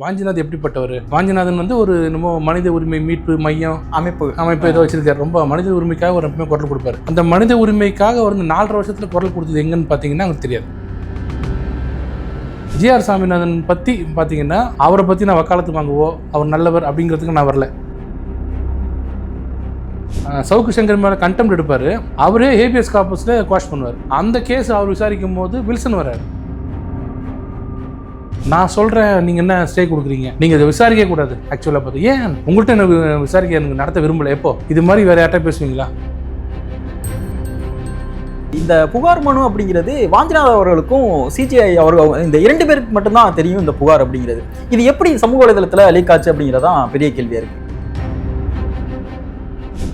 வாஞ்சிநாத் எப்படிப்பட்டவர்? வாஞ்சிநாதன் வந்து ஒரு நம்ம மனித உரிமை மீட்பு மையம் அமைப்பு. அமைப்பு ஏதோ வச்சிருக்காரு. ரொம்ப மனித உரிமைக்காக ஒரு எப்பவுமே குரல் கொடுப்பாரு. அந்த மனித உரிமைக்காக அவர் இந்த நாலரை வருஷத்துல குரல் கொடுத்தது எங்கன்னு பார்த்தீங்கன்னா அவங்களுக்கு தெரியாது. ஜிஆர் சாமிநாதன் பற்றி பார்த்தீங்கன்னா அவரை பற்றி நான் வக்காலத்து வாங்குவோ அவர் நல்லவர் அப்படிங்கிறதுக்கு நான் வரல. சவுக்கு சங்கர் மேலே கண்டெம்ட் எடுப்பார். அவரே ஏபிஎஸ் காப்பஸில் குவாஷ் பண்ணுவார். அந்த கேஸ் அவர் விசாரிக்கும் போது வில்சன் வராரு நான் சொல்கிறேன் நீங்கள் என்ன ஸ்டே கொடுக்குறீங்க? நீங்கள் இதை விசாரிக்க கூடாது ஆக்சுவலாக பார்த்து. ஏன்? உங்கள்கிட்ட எனக்கு விசாரிக்க எனக்கு நடத்த விரும்பல எப்போ? இது மாதிரி வேறு யார்கிட்ட பேசுவீங்களா? இந்த புகார் மனு அப்படிங்கிறது வாஞ்சிநாத் அவர்களுக்கும் சிஜிஐ அவர்கள் இந்த இரண்டு பேருக்கு மட்டும்தான் தெரியும் இந்த புகார் அப்படிங்கிறது. இது எப்படி சமூக வலைதளத்தில் லீக் ஆச்சு அப்படிங்கிறதான் பெரிய கேள்வியா இருக்கு.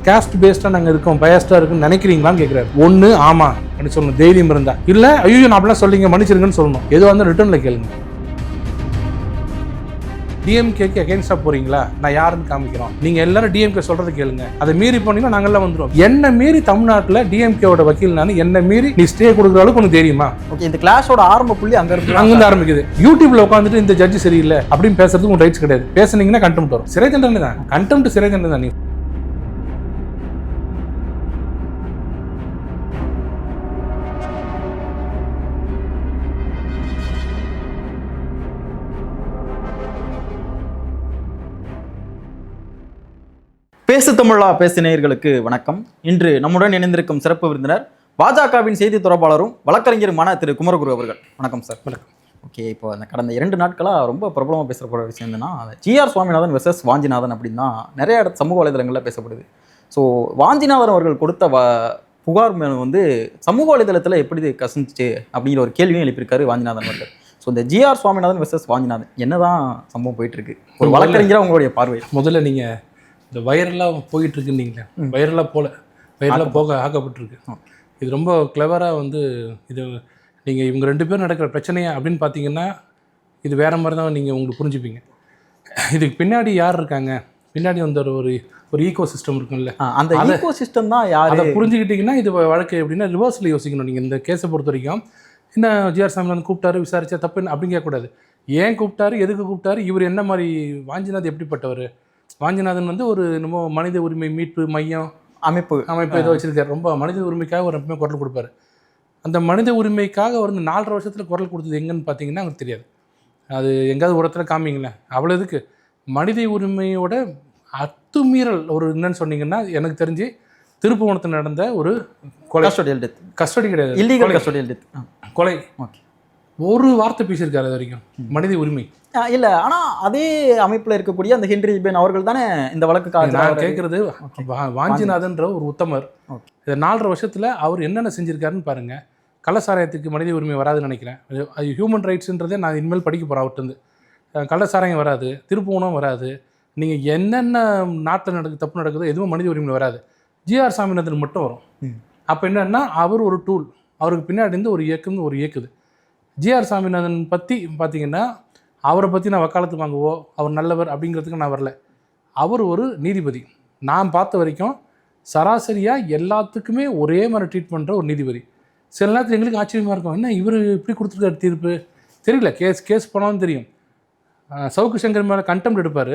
காஸ்ட் பேஸ்டாக நாங்கள் இருக்கோம் பயஸ்டாக இருக்குன்னு நினைக்கிறீங்களான்னு கேட்குறாரு ஒன்று ஆமாம் அப்படின்னு சொல்லணும். தைரியம் இருந்தா இல்லை ஐயோ நான் அப்படிலாம் சொல்லிங்க மன்னிச்சிருங்கன்னு சொல்லணும். எதுவாக இருந்தாலும் ரிட்டர்னில் கேளுங்க. டிஎம்கேக்கு அகேன்ஸ்டாக போறீங்களா? நான் யாருன்னு காமிக்கிறோம். நீங்கள் எல்லாரும் டிஎம்கே சொல்கிறத கேளுங்க. அதை மீறி போனீங்கன்னா நாங்கள்லாம் வந்துடும் என்ன மீறி தமிழ்நாட்டில் டிஎம்கேவோட வக்கீல் நான் என்ன மீறி நீ ஸ்டே கொடுக்குற அளவுக்கு உனக்கு தெரியுமா? ஓகே இந்த கிளாஷோட ஆரம்ப புள்ளி அங்க இருந்து அங்கிருந்து ஆரம்பிக்குது. யூடியூப்ல உட்காந்துட்டு இந்த ஜட்ஜ் சரியில்லை அப்படின்னு பேசுறதுக்கு உங்க ரைட்ஸ் கிடையாது. பேசுனீங்கன்னா கண்டெம்ட் வரும். சிறை தண்டனை தான். கண்டெம்ட் சிறை தண்டனை தான் நீ. பேசு தமிழா பேசு நேயர்களுக்கு வணக்கம். இன்று நம்முடன் இணைந்திருக்கும் சிறப்பு விருந்தினர் பாஜகவின் செய்தி தொடர்பாளரும் வழக்கறிஞருமான திரு குமரகுரு அவர்கள். வணக்கம் சார் வணக்கம். ஓகே இப்போ அந்த கடந்த இரண்டு நாட்களாக ரொம்ப பிரபலமாக பேசப்படுற விஷயம் என்னன்னா ஜிஆர் சுவாமிநாதன் வெர்சஸ் வாஞ்சிநாதன் அப்படின்னு தான் நிறைய இடத்து சமூக வலைதளங்களில் பேசப்படுது. ஸோ வாஞ்சிநாதன் அவர்கள் கொடுத்த வ புகார் மனு வந்து சமூக வலைதளத்தில் எப்படி கசிஞ்சிச்சு அப்படிங்கிற ஒரு கேள்வியும் எழுப்பியிருக்காரு வாஞ்சிநாதன் அவர்கள். ஸோ இந்த ஜிஆர் சுவாமிநாதன் வெர்சஸ் வாஞ்சிநாதன் என்னதான் சம்பவம் போயிட்டு இருக்கு? ஒரு வழக்கறிஞராக உங்களுடைய பார்வை முதல்ல நீங்க இந்த வைரலாக போயிட்டு இருக்குன்னீங்களே வைரலாக போல வைரலாக போக ஆக்கப்பட்டிருக்கு. இது ரொம்ப கிளவராக வந்து இது நீங்கள் இவங்க ரெண்டு பேரும் நடக்கிற பிரச்சனையா அப்படின்னு பார்த்தீங்கன்னா இது வேற மாதிரி தான் நீங்கள் உங்களுக்கு புரிஞ்சுப்பீங்க. இதுக்கு பின்னாடி யார் இருக்காங்க? பின்னாடி வந்து ஒரு- ஒரு ஈகோ சிஸ்டம் இருக்கும்ல. அந்த ஈகோ சிஸ்டம் தான் யாரு? அதை புரிஞ்சுக்கிட்டீங்கன்னா இது வழக்கு எப்படின்னா ரிவர்ஸில் யோசிக்கணும். நீங்கள் இந்த கேஸை பொறுத்த வரைக்கும் என்ன ஜிஆர் சாமிநாதன் கூப்பிட்டாரு விசாரிச்சா தப்பு என்ன அப்படின்னு கேட்கக்கூடாது. ஏன் கூப்பிட்டாரு எதுக்கு கூப்பிட்டாரு இவர் என்ன மாதிரி வாஞ்சிநாத் எப்படிப்பட்டவர்? வாஞ்சிநாதன் வந்து ஒரு நம்ம மனித உரிமை மீட்பு மையம் அமைப்பு. அமைப்பு ஏதோ வச்சிருக்காரு. ரொம்ப மனித உரிமைக்காக ஒரு எப்பவுமே குரல் கொடுப்பாரு. அந்த மனித உரிமைக்காக அவர் இந்த நாலரை வருஷத்தில் குரல் கொடுத்தது எங்கன்னு பார்த்தீங்கன்னா அவங்களுக்கு தெரியாது. அது எங்கேயாவது ஒரு இடத்துல காமிங்களேன். அவ்வளோ இதுக்கு மனித உரிமையோட அத்துமீறல் ஒரு என்னன்னு சொன்னீங்கன்னா எனக்கு தெரிஞ்சு திருப்புவனத்தில் நடந்த ஒரு கொலை. கஸ்டோடியல் டெத் கஸ்டடி கிடையாது. இல்லீகல். கஸ்டோடியல் டெத் கொலை. ஒரு வார்த்தை பேசியிருக்காரு அது வரைக்கும். மனித உரிமை. இல்ல. ஆனா அதே அமைப்புல இருக்கக்கூடிய அந்த ஹென்றி பென் அவர்கள் தானே இந்த வழக்குக்கு நான். கேட்கறது வாஞ்சிநாதன்ற ஒரு உத்தமர். இந்த நாலரை வருஷத்துல அவர் என்னென்ன செஞ்சிருக்காருன்னு பாருங்க. கள்ளசாராயத்துக்கு மனித உரிமை வராதுன்னு நினைக்கிறேன். அது- ஹியூமன் ரைட்ஸ்ன்றதே நான் இனிமேல் படிக்க போகிறேன் அவர்கிட்ட கள்ளசாராயம் வராது திருப்பூணம் வராது. நீங்கள் என்னென்ன நாட்டில் நடக்குது தப்பு நடக்குதோ எதுவும் மனித உரிமை வராது. ஜிஆர் சாமிநாதன் மட்டும் வரும். அப்போ என்னன்னா அவர் ஒரு டூல் அவருக்கு பின்னாடி இருந்து ஒரு இயக்கம் ஒரு இயக்குது. ஜிஆர் சாமிநாதன் பற்றி பார்த்தீங்கன்னா அவரை பற்றி நான் வக்காலத்து வாங்குவோ அவர் நல்லவர் அப்படிங்கிறதுக்கு நான் வரல. அவர் ஒரு நீதிபதி. நான் பார்த்த வரைக்கும் சராசரியாக எல்லாத்துக்குமே ஒரே மாதிரி ட்ரீட் பண்ணுற ஒரு நீதிபதி. சில நேரத்தில் எங்களுக்கு ஆச்சரியமாக இருக்கும் என்ன இவர் இப்படி கொடுத்துருக்காரு தீர்ப்பு? தெரியல. கேஸ் கேஸ் போனாலும் தெரியும். சவுக்கு சங்கர் மேலே கண்டெம்ட் எடுப்பார்.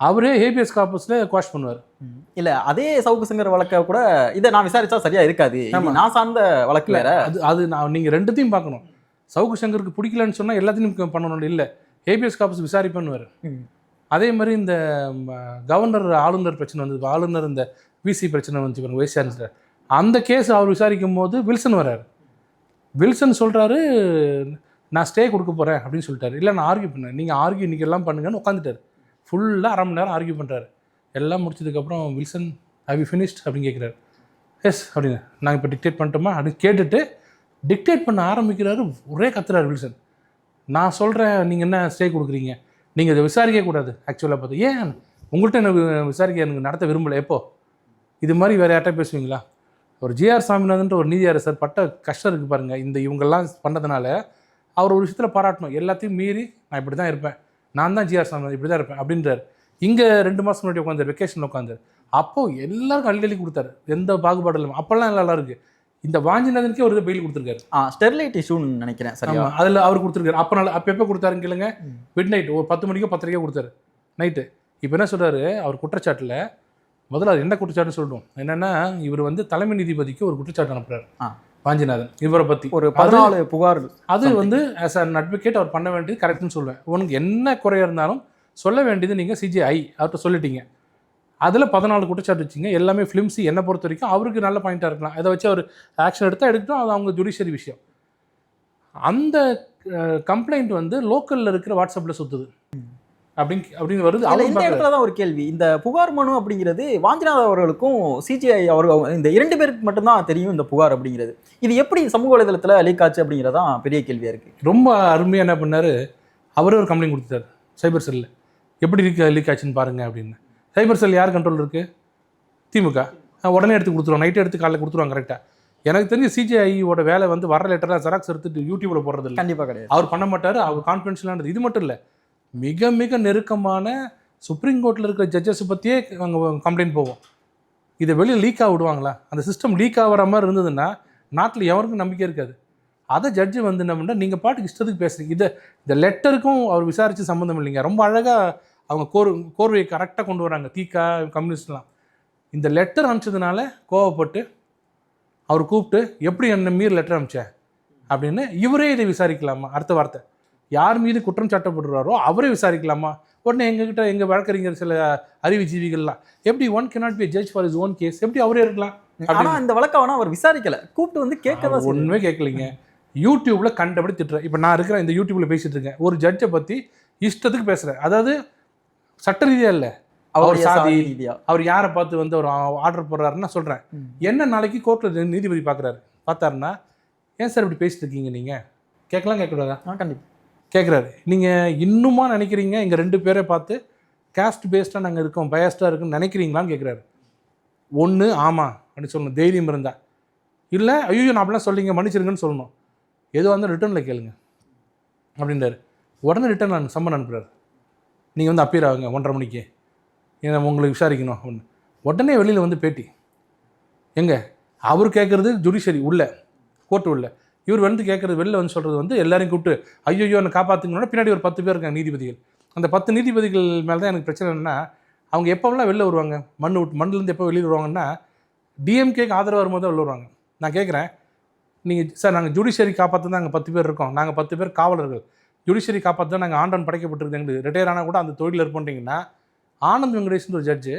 அவரே ஏபிஎஸ் காப்பஸில் குவாஷ் பண்ணுவார். இல்ல அதே சவுக்கு சங்கர் வழக்க கூட இதை நான் விசாரிச்சா சரியா இருக்காது. நான் சார்ந்த வழக்கு வேற. அது அது நான் நீங்கள் ரெண்டுத்தையும் பார்க்கணும். சவுக்கு சங்கருக்கு பிடிக்கலன்னு சொன்னால் எல்லாத்தையும் பண்ணணும் இல்லை. ஏபிஎஸ் காப்பஸ் விசாரி பண்ணுவார் ம். அதே மாதிரி இந்த கவர்னர் ஆளுநர் பிரச்சனை வந்தது ஆளுநர் இந்த விசி பிரச்சனை வந்துச்சு பாருங்க வைஸ் சான்சலர் அந்த கேஸ் அவர் விசாரிக்கும் போது வில்சன் வராரு. வில்சன் சொல்கிறாரு நான் ஸ்டே கொடுக்க போகிறேன் அப்படின்னு சொல்லிட்டாரு. இல்லை நான் ஆர்கியூ பண்ணேன். நீங்கள் ஆர்கியூ இன்றைக்கி எல்லாம் பண்ணுங்கன்னு உட்காந்துட்டாரு ஃபுல்லாக அரை மணி நேரம் ஆர்கியூ பண்ணுறாரு எல்லாம் முடிச்சதுக்கப்புறம் வில்சன் ஹவ் யூ ஃபினிஷ்ட் அப்படின்னு கேட்குறாரு எஸ் அப்படின்னு. நாங்கள் இப்போ டிக்டேட் பண்ணிட்டோமா? அப்படின்னு கேட்டுட்டு டிக்டேட் பண்ண ஆரம்பிக்கிறாரு ஒரே கத்துறாரு வில்சன். நான் சொல்கிறேன் நீங்கள் என்ன ஸ்டே கொடுக்குறீங்க? நீங்கள் இதை விசாரிக்க கூடாது ஆக்சுவலாக பார்த்து. ஏன்? உங்கள்கிட்ட எனக்கு விசாரிக்க எனக்கு நடத்த விரும்பலை எப்போ? இது மாதிரி வேறு யார்கிட்ட பேசுவீங்களா? ஒரு ஜிஆர் சாமிநாதன்ற ஒரு நீதியரசர் பட்ட கஷ்டம் இருக்குது பாருங்கள் இந்த இவங்கெல்லாம் பண்ணதுனால அவர் ஒரு விஷயத்தில் பாராட்டணும். எல்லாத்தையும் மீறி நான் இப்படி தான் இருப்பேன். நான் தான் ஜிஆர் சாமிநாதன் இப்படி தான் இருப்பேன் அப்படின்றார். இங்கே ரெண்டு மாதம் முன்னாடி உட்காந்தார் வெக்கேஷன் உட்காந்தார் அப்போது எல்லாருக்கும் அள்ளி அள்ளி கொடுத்தாரு. எந்த பாகுபாடும் இல்லாமல் அப்போல்லாம் நல்லா இருக்குது இந்த வாஞ்சிநாதனுக்கே ஒரு பெயில் கொடுத்துருக்காரு. ஆ ஸ்டெர்லைட் இஷ்யூன்னு நினைக்கிறேன் சரியா? அதில் அவர் கொடுத்துருக்காரு. அப்போ நாள் அப்போ எப்போ கொடுத்தாருன்னு கேளுங்க. மிட் நைட் ஒரு பத்து மணிக்கோ பத்தரைக்கோ கொடுத்தாரு. நைட்டு இப்போ என்ன சொல்றாரு? அவர் குற்றச்சாட்டில் முதல்ல அது என்ன குற்றச்சாட்டுன்னு சொல்லணும் என்னன்னா இவர் வந்து தலைமை நீதிபதிக்கு ஒரு குற்றச்சாட்டு அனுப்புறாரு. வாஞ்சிநாதன் இவரை பற்றி ஒரு பதினாலு புகார் அது. வந்து ஆஸ் அன் அட்வொகேட் அவர் பண்ண வேண்டியது கரெக்ட்னு சொல்லுவேன் உனக்கு என்ன குறையா இருந்தாலும் சொல்ல வேண்டியது நீங்கள் சிஜிஐ அவர்கிட்ட சொல்லிட்டீங்க. அதில் பதினாலு குற்றச்சாட்டு வச்சிங்க. எல்லாமே ஃபிலிம்ஸி என்னை பொறுத்த வரைக்கும் அவருக்கு நல்ல பாயிண்ட்டாக இருக்கலாம். அதை வச்சு அவர் ஆக்ஷன் எடுத்தால் எடுக்கட்டும் அது அவங்க ஜுடிஷியரி விஷயம். அந்த கம்ப்ளைண்ட் வந்து லோக்கலில் இருக்கிற வாட்ஸ்அப்பில் சுற்றுது அப்படின்னு அப்படின்னு வருது. இந்த. இடத்துல தான் ஒரு கேள்வி. இந்த புகார் மனு அப்படிங்கிறது வாஞ்சிநாத் அவர்களுக்கும் சிஜிஐ அவர்கள் இந்த இரண்டு பேருக்கு மட்டும்தான் தெரியும் இந்த புகார் அப்படிங்கிறது. இது எப்படி சமூக வலைதளத்துல லீக் ஆச்சு அப்படிங்கிறதான் பெரிய கேள்வியா இருக்கு. ரொம்ப அருமையாக என்ன பண்ணாரு? அவரே ஒரு கம்ப்ளைண்ட் கொடுத்தாரு சைபர் செல்லில் எப்படி லீக் லீக் ஆச்சுன்னு பாருங்க அப்படின்னு. சைபர் செல் யார் கண்ட்ரோல் இருக்கு? திமுக. உடனே எடுத்து கொடுத்துருவோம் நைட்டு எடுத்து காலைல கொடுத்துருவாங்க கரெக்டாக எனக்கு தெரிஞ்சு சிஜிஐயோட வேலை வந்து வர லெட்டராக ஜெராக்ஸ் எடுத்துட்டு யூடியூப்ல போடுறது இல்லை. கண்டிப்பா கிடையாது. அவர் பண்ண மாட்டார். அவர் கான்ஃபிடென்ஷியலானது இது மட்டும் இல்லை. மிக மிக நெருக்கமான சுப்ரீம் கோர்ட்டில் இருக்கிற ஜட்ஜஸ் பற்றியே அங்கே கம்ப்ளைண்ட் போவோம் இதை வெளியே லீக் விடுவாங்களா? அந்த சிஸ்டம் லீக் ஆகிற மாதிரி இருந்ததுன்னா நாட்டில் எவருக்கும் நம்பிக்கை இருக்காது. அதை ஜட்ஜு வந்து என்ன பண்ணா நீங்கள் பாட்டுக்கு இஷ்டத்துக்கு பேசுறீங்க. இதை இந்த லெட்டருக்கும் அவர் விசாரித்து சம்மந்தம் இல்லைங்க. ரொம்ப அழகாக அவங்க கோர் கோர்வையை கரெக்டாக கொண்டு வராங்க. தீக்கா கம்யூனிஸ்ட்லாம். இந்த லெட்டர் அனுப்பிச்சதுனால கோவப்பட்டு அவர் கூப்பிட்டு எப்படி என்ன மீறி லெட்டர் அனுப்பிச்ச? அப்படின்னு இவரே இதை விசாரிக்கலாமா? அடுத்த வார்த்தை. யார் மீது குற்றம் சாட்டப்படுறாரோ அவரே விசாரிக்கலாமா? உடனே எங்ககிட்ட எங்கள் வழக்கறிஞர் சில அறிவுஜீவிகள்லாம் எப்படி one cannot be a judge for his own case எப்படி அவரே இருக்கலாம்? ஆனா இந்த வழக்கம் வேணா அவர் விசாரிக்கல. கூப்பிட்டு வந்து அவர் ஒண்ணுமே கேட்கலீங்க. யூடியூப்ல கண்டபடி திட்டுறேன் இப்போ நான் இருக்கிற இந்த யூடியூப்ல பேசிட்டு இருக்கேன். ஒரு ஜட்ஜை பத்தி இஷ்டத்துக்கு பேசுறேன். அதாவது சட்ட ரீதியா இல்ல அவருடைய சாதி, அவர் யாரை பார்த்து வந்து ஒரு ஆர்டர் போடுறாருன்னு சொல்றேன். ம். என்ன நாளைக்கு கோர்ட்ல நீதிபதி பார்க்கறாரு பார்த்தாருன்னா ஏன் சார் இப்படி பேசிட்டு இருக்கீங்க நீங்க? கேட்கலாம் கேட்கக்கூடாதா? ஆ, கண்டிப்பா. கேட்குறாரு நீங்கள் இன்னுமா நினைக்கிறீங்க? இங்கே ரெண்டு பேரை பார்த்து காஸ்ட் பேஸ்டாக நாங்கள் இருக்கோம் பயஸ்டாக இருக்குன்னு நினைக்கிறீங்களான்னு கேட்குறாரு ஒன்று ஆமாம் அப்படின்னு சொல்லணும். தைரியம் இருந்தா. இல்லை ஐயோ நான் அப்படிலாம் சொல்லிங்க மன்னிச்சிருங்கன்னு சொல்லணும். எதுவாக இருந்தாலும் ரிட்டர்னில் கேளுங்க. அப்படின்றாரு. உடனே ரிட்டர்ன் நான் சம்மன் அனுப்புறாரு. நீங்கள் வந்து அப்பியர் ஆகுங்க ஒன்றரை மணிக்கு. ஏன்னா உங்களுக்கு விசாரிக்கணும் அப்படின்னு. உடனே வெளியில் வந்து பேட்டி. எங்க? அவர் கேட்குறது ஜுடிஷரி உள்ள கோர்ட்டு உள்ள. இவர் வந்து கேட்குறது வெளில வந்து சொல்கிறது வந்து எல்லாரையும் கூப்பிட்டு ஐயோ என்னை காப்பாற்றுங்கன்னா பின்னாடி ஒரு பத்து பேர் இருக்காங்க நீதிபதிகள். அந்த பத்து நீதிபதிகள் மேலே தான் எனக்கு பிரச்சனை என்னென்னா அவங்க எப்போவெல்லாம் வெளில வருவாங்க? மண் விட்டு மண்ணிலேருந்து எப்போ வெளியில் வருவாங்கன்னா டிஎம்கேக்கு ஆதரவு வரும்போது தான் வெளில வருவாங்க. நான் கேட்குறேன் நீங்கள் சார் நாங்கள் ஜுடிஷியரி காப்பாற்ற தான் நாங்கள் பத்து பேர் இருக்கோம். நாங்கள் பத்து பேர் காவலர்கள். ஜுடிஷியரி காப்பாற்ற தான் நாங்கள் ஆண்டன் படைக்கப்பட்டிருக்கு ரிட்டையர் ஆனால் கூட அந்த தொழில் இருப்போன்றீங்கன்னா ஆனந்த் வெங்கடேஷ்னு ஒரு ஜட்ஜு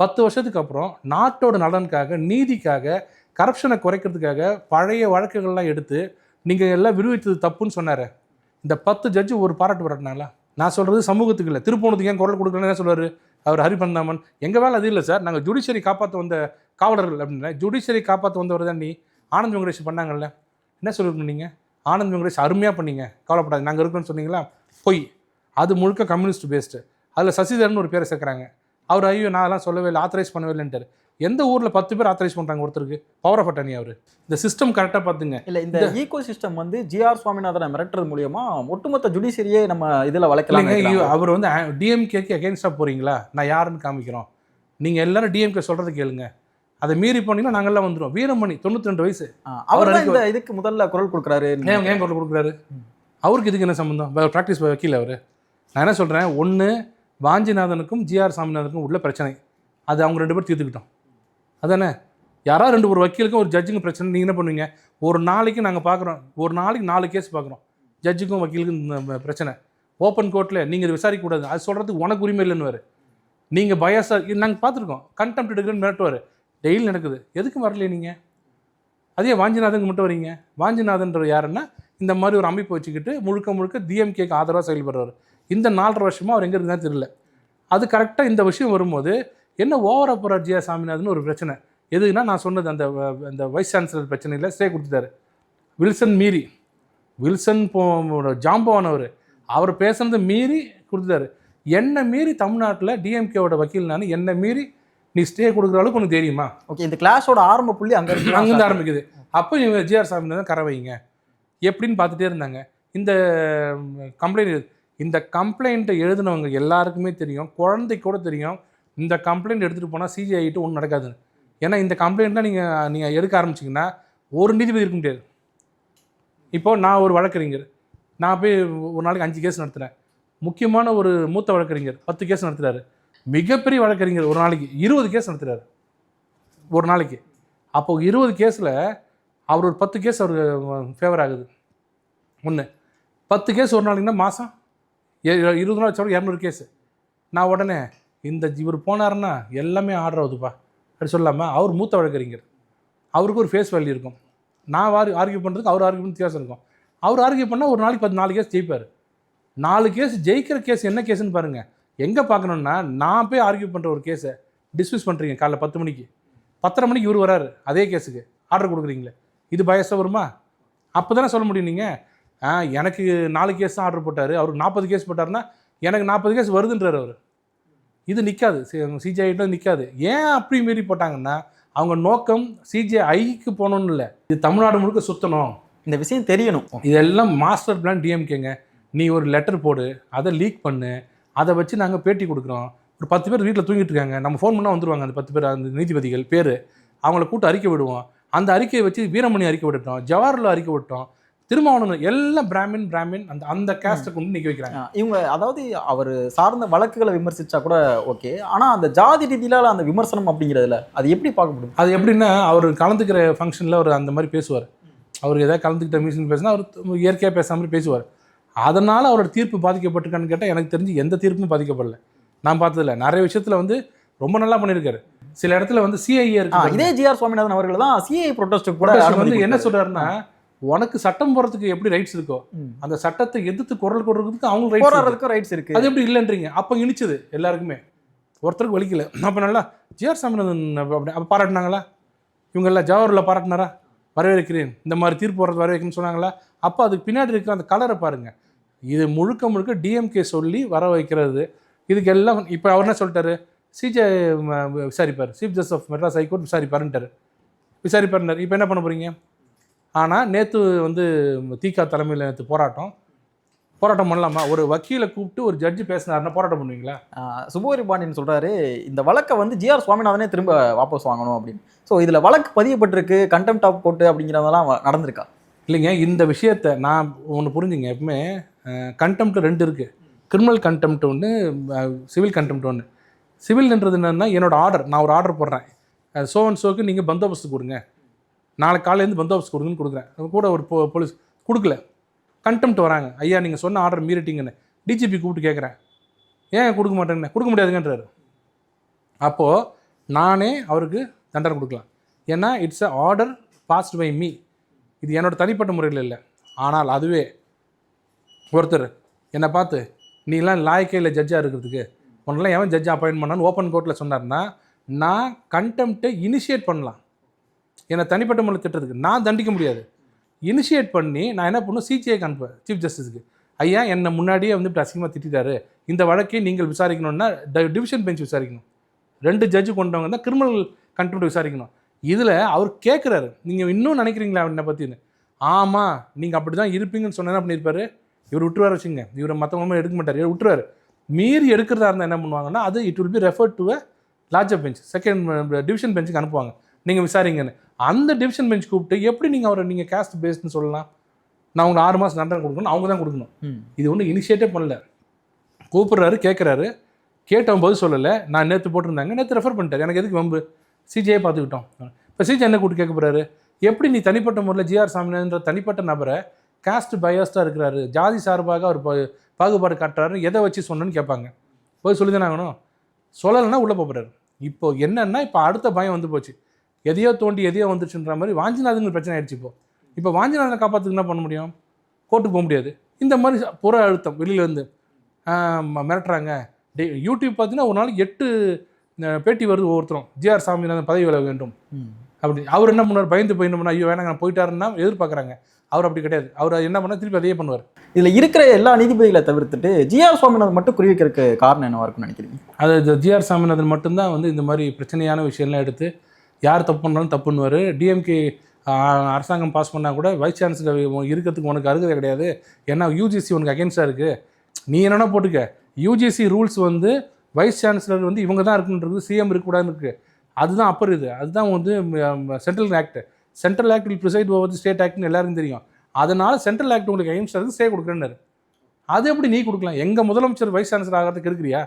பத்து வருஷத்துக்கு அப்புறம் நாட்டோட நலனுக்காக நீதிக்காக கரப்ஷனை குறைக்கிறதுக்காக பழைய வழக்குகள்லாம் எடுத்து நீங்கள் எல்லாம் விடுவித்தது தப்புன்னு சொன்னார். இந்த பத்து ஜட்ஜு ஒரு பாராட்டு பாராட்டினால நான் சொல்கிறது சமூகத்துக்கு இல்லை. திருப்போணத்துக்கு ஏன் குரல் கொடுக்கலன்னு என்ன அவர் ஹரிபந்தாமன். எங்கள் வேலை அது இல்லை சார். நாங்கள் ஜுடிஷியரி காப்பாற்ற வந்த காவலர்கள் அப்படின்னா ஜுடிஷியரி காப்பாற்ற வந்தவர் தான் நீ. ஆனந்த் வெங்கடேஷ் பண்ணாங்கல்ல. என்ன சொல்லியிருக்கணும் நீங்கள் ஆனந்த் வெங்கடேஷ் அருமையாக பண்ணீங்க. கவலைப்படாது நாங்கள் இருக்கோம்னு சொன்னீங்களா? பொய். அது முழுக்க கம்யூனிஸ்ட் பேஸ்டு அதில் சசிதரன் ஒரு பேரை சேர்க்குறாங்க. அவர் ஐயோ நான் அதெல்லாம் சொல்லவே இல்லை ஆத்தரைஸ் பண்ணவே இல்லைன்ட்டார் எந்த ஊரில் பத்து பேர் ஆத்தரைஸ் பண்ணுறாங்க ஒருத்தருக்கு? பவர் ஆஃப் அட்டர்னி அவர். இந்த சிஸ்டம் கரெக்டாக பார்த்துங்க. இல்ல இந்த ஈகோ சிஸ்டம் வந்து ஜிஆர் சுவாமிநாதனை மிரட்டுறது மூலியமா ஒட்டுமொத்த ஜுடிஷியரியே நம்ம இதுல. இவ- அவர் வந்து டிஎம்கேக்கு அகேன்ஸ்டாக போகிறீங்களா நான் யாருன்னு காமிக்கிறோம். நீங்கள் எல்லாரும் டிஎம்கே சொல்கிறது கேளுங்க. அதை மீறி போனீங்கன்னா நாங்கள்லாம் வந்துடும் வீரமணி தொண்ணூற்றி ரெண்டு வயசு அவர் இந்த இதுக்கு முதல்ல குரல் கொடுக்குறாரு. ஏன் ஏன் குரல் கொடுக்குறாரு? அவருக்கு இதுக்கு என்ன சம்மந்தம் ப்ராக்டிஸ் வக்கீல் அவர். நான் என்ன சொல்கிறேன் ஒன்று வாஞ்சிநாதனுக்கும் ஜிஆர் சாமிநாதனுக்கும் உள்ள பிரச்சனை. அது அவங்க ரெண்டு பேரும் தீர்த்துக்கிட்டோம். அதானே? யாராவது ரெண்டு ஒரு வக்கீலுக்கும் ஒரு ஜட்ஜுங்க பிரச்சனை நீங்கள் என்ன பண்ணுவீங்க? ஒரு நாளைக்கு நாங்கள் பார்க்குறோம் ஒரு நாளைக்கு நாலு கேஸ் பார்க்குறோம் ஜட்ஜுக்கும் வக்கீலுக்கும் இந்த பிரச்சனை. ஓப்பன் கோர்ட்டில் நீங்கள் இது விசாரிக்கக்கூடாது. அது சொல்கிறதுக்கு உனக்கு உரிமை இல்லைன்னு நீங்கள் பயஸாக நாங்கள் பார்த்துருக்கோம். கண்டெம்ட் எடுக்கிறேன்னு மிரட்டுவார். டெய்லி நடக்குது. எதுக்கு வரலையே நீங்கள் அதே வாஞ்சிநாதனுக்கு மட்டும் வரீங்க. வாஞ்சிநாதன்ற யாருன்னா இந்த மாதிரி ஒரு அமைப்பு வச்சுக்கிட்டு முழுக்க முழுக்க டிஎம்கேக்கு ஆதரவாக செயல்படுறார் இந்த நாலரை வருஷமாக அவர் எங்கே இருந்தாலும் தெரியல. அது கரெக்டாக இந்த விஷயம் வரும்போது என்ன ஓவரா போகிறார் ஜியா சாமிநாதன் ஒரு பிரச்சனை. எதுக்குன்னா நான் சொன்னது அந்த வ- அந்த வைஸ் சான்சலர் பிரச்சனையில் ஸ்டே கொடுத்துட்டாரு. வில்சன் மீறி. வில்சன் போ ஜாம்பவானவர். அவர் பேசுனது மீறி கொடுத்துட்டாரு. என்னை மீறி தமிழ்நாட்டில் டிஎம்கேவோட வக்கீல் நான் என்னை மீறி நீ ஸ்டே கொடுக்குற அளவுக்கு உனக்கு தெரியுமா? ஓகே இந்த கிளாஸோட ஆரம்ப புள்ளி அங்க இருக்கு அங்கேருந்து ஆரம்பிக்குது. அப்போ இவங்க ஜிஆர் சாமிநாதன் கரை வைங்க. எப்படின்னு பார்த்துட்டே இருந்தாங்க. இந்த கம்ப்ளைண்ட் இந்த கம்ப்ளைண்ட்டை எழுதினவங்க எல்லாருக்குமே தெரியும். குழந்தைக்கு கூட தெரியும். இந்த கம்ப்ளைண்ட் எடுத்துகிட்டு போனால் சிஜிஐட்டு ஒன்றும் நடக்காதுன்னு ஏன்னா இந்த கம்ப்ளைண்ட்லாம் நீங்கள் நீங்கள் எடுக்க ஆரம்பிச்சிங்கன்னா ஒரு நீதிபதி இருக்க முடியாது. இப்போ நான் ஒரு வழக்கறிஞர். நான் போய் ஒரு நாளைக்கு அஞ்சு கேஸ் நடத்துகிறேன் முக்கியமான ஒரு மூத்த வழக்கறிஞர் பத்து கேஸ் நடத்துகிறாரு மிகப்பெரிய வழக்கறிஞர் ஒரு நாளைக்கு இருபது கேஸ் நடத்துகிறாரு ஒரு நாளைக்கு. அப்போ இருபது கேஸில் அவர் ஒரு பத்து கேஸ் அவர் ஃபேவர் ஆகுது. ஒன்று பத்து கேஸ் ஒரு நாளைக்குன்னா மாதம் இருபது நாள் வச்சோட இரநூறு கேஸு. நான் உடனே இந்த இவர் போனாருன்னா எல்லாமே ஆர்டர் ஆகுதுப்பா. அப்படி சொல்லாமா அவர் மூத்த வழக்கறிஞர். அவருக்கு ஒரு ஃபேஸ் வேல்யூ இருக்கும். நான் ஆர்கியூ ஆர்கியூ பண்ணுறதுக்கு அவர் ஆர்கியூ பண்ண வித்தியாசம் இருக்கும். அவர் ஆர்கியூ பண்ணால் ஒரு நாளைக்கு பத்து நாலு கேஸ் ஜெயிப்பார். நாலு கேஸ் ஜெயிக்கிற கேஸ் என்ன கேஸ்ன்னு பாருங்கள் எங்கே பார்க்கணுன்னா நான் போய் ஆர்கியூ பண்ணுற ஒரு கேஸை டிஸ்மிஸ் பண்ணுறீங்க காலைல பத்து மணிக்கு. பத்தரை மணிக்கு இவர் வராரு அதே கேஸுக்கு ஆர்டர் கொடுக்குறீங்களே. இது பயசம் வருமா? அப்போ தானே சொல்ல முடியும் நீங்கள் எனக்கு நாலு கேஸ் தான் ஆர்டர் போட்டார். அவருக்கு நாற்பது கேஸ் போட்டாருன்னா எனக்கு நாற்பது கேஸ் வருதுன்றார் அவர். இது நிற்காது சிஜிஐட்ட நிற்காது ஏன் அப்படி மீறி போட்டாங்கன்னா அவங்க நோக்கம் சிஜிஐக்கு போகணும்னு இல்லை. இது தமிழ்நாடு முழுக்க சுற்றணும் இந்த விஷயம் தெரியணும். இதெல்லாம் மாஸ்டர் பிளான் டிஎம்கேங்க நீ ஒரு லெட்டர் போடு அதை லீக் பண்ணு. அதை வச்சு நாங்கள் பேட்டி கொடுக்குறோம். ஒரு பத்து பேர் வீட்டில் தூங்கிட்டு இருக்காங்க நம்ம ஃபோன் பண்ணால் வந்துருவாங்க அந்த பத்து பேர் அந்த நீதிபதிகள் பேர். அவங்கள கூட்டு அறிக்கை விடுவோம். அந்த அறிக்கையை வச்சு வீரமணி அறிக்கை விட்டுட்டோம். ஜவஹர்லால் அறிக்கை விட்டோம். திருமாவளவன் எல்லாம் பிராமின் பிராமின். அந்த அந்த கேஸ்ட்டை கொண்டு நிற்க வைக்கிறாங்க. இவங்க அதாவது அவர் சார்ந்த வழக்குகளை விமர்சிச்சா கூட ஓகே. ஆனா அந்த ஜாதி ரீதியிலான அந்த விமர்சனம் அப்படிங்கிறதுல அது எப்படி பார்க்க முடியும்? அது எப்படின்னா அவர் கலந்துக்கிற ஃபங்க்ஷனில் அவர் அந்த மாதிரி பேசுவார். அவர் ஏதாவது கலந்துக்கிட்ட மியூசிக் பேசினா அவர் இயற்கையாக பேசுகிற மாதிரி பேசுவார். அதனால் அவரோட தீர்ப்பு பாதிக்கப்பட்டிருக்கான்னு கேட்டால் எனக்கு தெரிஞ்சு எந்த தீர்ப்பும் பாதிக்கப்படல. நான் பார்த்ததில்ல. நிறைய விஷயத்தில் வந்து ரொம்ப நல்லா பண்ணியிருக்காரு. சில இடத்துல வந்து சிஐஏ இருக்கு இதே ஜிஆர் சுவாமிநாதன் அவர்கள் தான் சிஐ ப்ரொட்டஸ்ட் கூட வந்து என்ன. சொல்றாருன்னா உனக்கு சட்டம் போறதுக்கு எப்படி ரைட்ஸ் இருக்கோ. அந்த சட்டத்தை எதிர்த்து குரல் கொடுறதுக்கு அவங்களுக்கு ரைட்ஸ் போராடுறதுக்கும் ரைட்ஸ் இருக்கு. அது எப்படி இல்லைன்றீங்க. அப்போ இனிச்சது எல்லாருக்குமே. ஒருத்தருக்கு வலிக்கல. அப்போ நல்லா ஜிஆர் சாமிநாதன் அப்ப அப்படி அப்போ பாராட்டினாங்களா? இவங்க எல்லாம் ஜவஹர்ல பாராட்டினாரா? வரவேற்கிறேன். இந்த மாதிரி தீர்ப்பு வர்றது வரவேற்கணும்னு சொன்னாங்களா? அப்போ அதுக்கு பின்னாடி இருக்கிற அந்த கலரை பாருங்க. இது முழுக்க முழுக்க டிஎம்கே சொல்லி வர வைக்கிறது. இதுக்கு எல்லாம் இப்போ அவர் என்ன சொல்லிட்டாரு? CJ விசாரிப்பார். Chief justice of Madras high court விசாரிப்பாருன்ட்டாரு. விசாரிப்பாருன்னாரு. இப்போ என்ன பண்ண போறீங்க? ஆனால் நேற்று வந்து தீகா தலைமையில் நேற்று போராட்டம். போராட்டம் பண்ணலாமா? ஒரு வக்கீலை கூப்பிட்டு ஒரு ஜட்ஜி பேசினாருன்னா போராட்டம் பண்ணுவீங்களா? சுபோரி பாண்டியன் சொல்றாரு இந்த வழக்கை வந்து ஜிஆர் சுவாமிநாதனே திரும்ப வாபஸ் வாங்கணும் அப்படின்னு. ஸோ இதுல வழக்கு பதியப்பட்டிருக்கு கண்டெம்ட் ஆஃப் கோர்ட்டு அப்படிங்கிறதெல்லாம் நடந்திருக்கா? இல்லைங்க இந்த விஷயத்தை நான் ஒன்று புரிஞ்சுங்க எப்பவுமே கண்டெம்ட் ரெண்டு இருக்குது கிரிமினல் கண்டெம்ட் ஒன்று சிவில் கண்டெம்ட் ஒன்று சிவில்ன்றது என்னென்னா என்னோடய ஆர்டர் நான் ஒரு ஆர்டர் போடுறேன். சோ அண்ட் சோக்கு நீங்கள் பந்தோபஸ்து கொடுங்க. நாளைக்கு காலையிலேருந்து பந்தோபஸ்து கொடுங்கன்னு கொடுக்குறேன். கூட ஒரு போ போலீஸ் கொடுக்கல. கண்டெம்ட் வராங்க. ஐயா நீங்கள் சொன்ன ஆர்டர் மீறிட்டீங்கன்னு. டிஜிபி கூப்பிட்டு கேட்குறேன் ஏன் கொடுக்க மாட்டேங்கண்ணே கொடுக்க முடியாதுங்கன்றாரு. அப்போது நானே அவருக்கு தண்டனை கொடுக்கலாம். ஏன்னா it's a order passed by me இது என்னோடய தனிப்பட்ட முறையில் இல்லை. ஆனால் அதுவே ஒருத்தர் என்னை பார்த்து நீலாம் லாய்க்கையில் ஜட்ஜாக இருக்கிறதுக்கு உன்னெல்லாம் எவன் ஜட்ஜ் அப்பாயின்ட் பண்ணான்னு ஓப்பன் கோர்ட்டில் சொன்னார்னா நான் கண்டெம்ட்டை இனிஷியேட் பண்ணலாம். என்னை தனிப்பட்ட முறையில் திட்டுறதுக்கு நான் தண்டிக்க முடியாது. இனிஷியேட் பண்ணி நான் என்ன பண்ணும் சிஜிஐக்கு அனுப்புவேன் சீஃப் ஜஸ்டிஸுக்கு ஐயா என்னை முன்னாடியே வந்து இப்படி அசிங்கமாக திட்டாரு இந்த வழக்கை நீங்கள் விசாரிக்கணும்னா டிவிஷன் பெஞ்ச் விசாரிக்கணும். ரெண்டு ஜட்ஜு கொண்டவங்க தான் கிரிமினல் கண்ட்ரோல் விசாரிக்கணும். இதில் அவர் கேட்குறாரு நீங்கள் இன்னும் நினைக்கிறீங்களா என்னை பற்றின்னு ஆமாம் நீங்கள் அப்படி தான் இருப்பீங்கன்னு சொன்னால் என்ன பண்ணியிருப்பாரு. இவர் விட்டுருவார் வச்சுங்க. இவரை மற்றவங்க எடுக்க மாட்டார். இவர் விட்டுருவார். மீறி எடுக்கிறதா இருந்தால் என்ன பண்ணுவாங்கன்னா அது it will be refer to a larger bench second division பெஞ்சுக்கு அனுப்புவாங்க. நீங்கள் விசாரிங்கன்னு. அந்த டிவிஷன் பெஞ்ச் கூப்பிட்டு எப்படி நீங்கள் அவரை நீங்கள் கேஸ்ட் பேஸ்ட்னு சொல்லலாம்? நான் உங்களுக்கு ஆறு மாதம் தண்டனை கொடுக்கணும் அவங்க தான் கொடுக்கணும். இது ஒன்றும் இனிஷியேட்டே பண்ணல. கூப்பிடுறாரு கேட்குறாரு கேட்டவன் பதில் சொல்லலை. நான் நேற்று போட்டிருந்தாங்க. நேற்று ரெஃபர் பண்ணிட்டார். எனக்கு எதுக்கு வம்பு? சிஜிஐ பார்த்துக்கிட்டோம். இப்போ சிஜி என்ன கூப்பிட்டு கேட்க போறாரு? எப்படி நீ தனிப்பட்ட முறையில் ஜிஆர் சாமிநாதன்ற தனிப்பட்ட நபரை காஸ்ட் பயாஸ்டாக இருக்கிறாரு. ஜாதி சார்பாக அவர் பா- பாகுபாடு காட்டுறாரு எதை வச்சு சொன்னேன்னு கேட்பாங்க. போய் சொல்லி தானே ஆகணும். சொல்லலைன்னா உள்ளே போகிறாரு இப்போ என்னன்னா இப்போ அடுத்த பயம் வந்து போச்சு. எதையோ தோண்டி எதையோ வந்துச்சுன்ற மாதிரி வாஞ்சிநாதன் பிரச்சனை ஆயிடுச்சு இப்போ. இப்போ வாஞ்சிநாதனை காப்பாற்றுக்கு என்ன பண்ண முடியும்? கோர்ட்டுக்கு போக முடியாது. இந்த மாதிரி புற அழுத்தம் வெளியிலேருந்து. மிரட்டுறாங்க. டே யூடியூப் பார்த்தீங்கன்னா ஒரு நாளைக்கு எட்டு பேட்டி வருது ஒவ்வொருத்தரும். ஜிஆர் சாமிநாதன் பதவி விலக வேண்டும். அப்படி அவர் என்ன பண்ணுவார்? பயந்து போய் என்ன பண்ணா ஐயோ வேணாங்க நான் போயிட்டாருன்னா எதிர்பார்க்குறாங்க. அவர் அப்படி கிடையாது. அவர் என்ன பண்ணால் திருப்பி அதையே பண்ணுவார். இதுல இருக்கிற எல்லா நீதிபதிகளை தவிர்த்துட்டு ஜிஆர் சுவாமிநாதன் மட்டும் குறி வைக்கிறதுக்கு காரணம் என்னவா இருக்கும்னு நினைக்கிறீங்க? அது ஜிஆர் சாமிநாதன் மட்டும்தான் வந்து இந்த மாதிரி பிரச்சனையான விஷயம்லாம் எடுத்து யார் தப்பு பண்ணாலும் தப்புன்னுவார். டிஎம்கே அரசாங்கம் பாஸ் பண்ணால் கூட வைஸ் சான்சலர் இருக்கிறதுக்கு உனக்கு அருகதை கிடையாது. ஏன்னா யூஜிசி உனக்கு அகேன்ஸ்டாக இருக்குது நீ என்னென்னா போட்டுக்க. யூஜிசி ரூல்ஸ் வந்து வைஸ் சான்சலர் வந்து இவங்க தான் இருக்குன்றது சிஎம் இருக்கக்கூடாதுன்னு இருக்குது அதுதான் அப்பர் இது. அதுதான் வந்து central act central act will preside over state ஆக்ட்னு எல்லாருக்கும் தெரியும். அதனால சென்ட்ரல் ஆக்ட் உங்களுக்கு எய்ம்ஸ்டருக்கு ஸ்டே கொடுக்குறேன்னாரு. அது எப்படி நீ கொடுக்கலாம்? எங்கள் முதலமைச்சர் வைஸ் சான்சலர் ஆகிறதுக்கு எடுக்கிறியா?